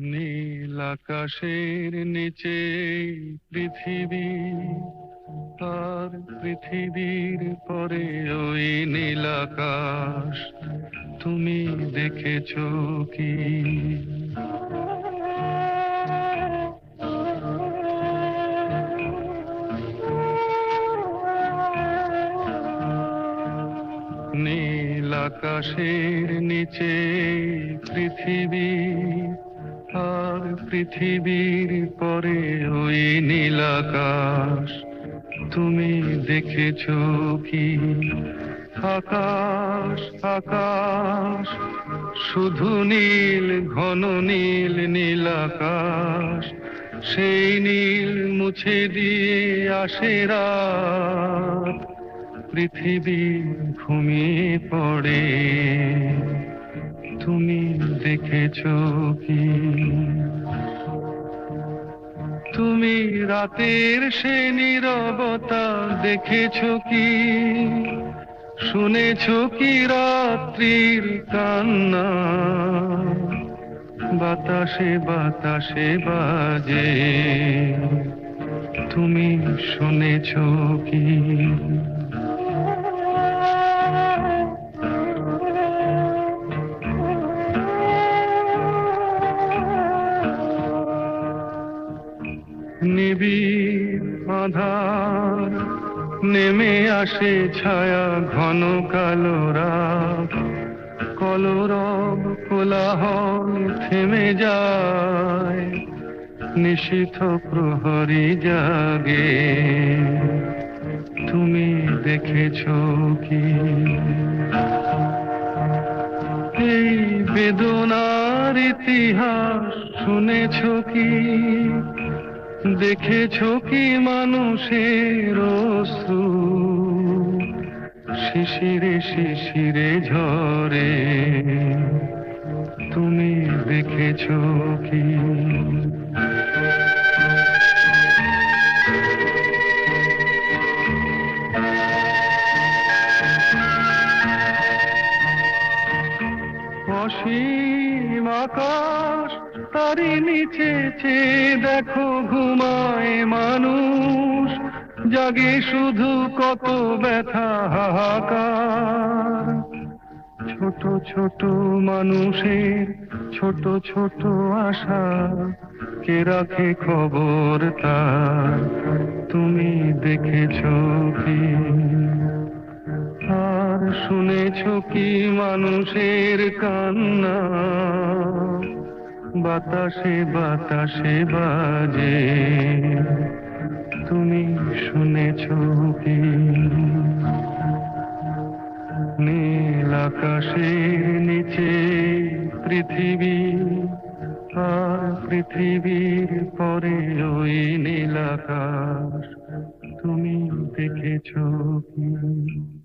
নীল আকাশের নিচে পৃথিবী, তার পৃথিবীর পরে ওই নীল আকাশ, তুমি দেখেছ কি? নীল আকাশের নিচে পৃথিবী আর পৃথিবীর পরে ওই নীলাকাশ তুমি দেখেছ কি? আকাশ আকাশ, শুধু নীল, ঘন নীল নীল আকাশ। সেই নীল মুছে দিয়ে আসে রাত। পৃথিবী ঘুমিয়ে পড়ে। তুমি দেখেছ কি? তুমি রাতের সে নীরবতা দেখেছ কি? শুনেছ কি রাত্রির কান্না? বাতাসে বাতাসে বাজে। তুমি শুনেছ কি? নিবিড় আধার। নেমে আসে ছায়া ঘন কালো রাত। কলরব কোলাহল থেমে যায়। নিশীথ প্রহরী জাগে। তুমি দেখেছ কি? এই বেদনার ইতিহাস শুনেছ কি? দেখেছ কি মানুষের অশ্রু? শিশিরে শিশিরে ঝরে। তুমি দেখেছ কি? অসীম আকাশ তারি নিচে দেখো ঘুমায় মানুষ, জাগে শুধু কত ব্যথা হাহাকার। ছোট ছোট মানুষের ছোট ছোট আশা, কে রাখে খবর তার? তুমি দেখেছ কি? আর শুনেছ কি মানুষের কান্না? বাতাসে বাতাসে বাজে। তুমি শুনেছ কি? নীল আকাশের নিচে পৃথিবী, আর পৃথিবীর পরে ওই নীল আকাশ। তুমি দেখেছ কি?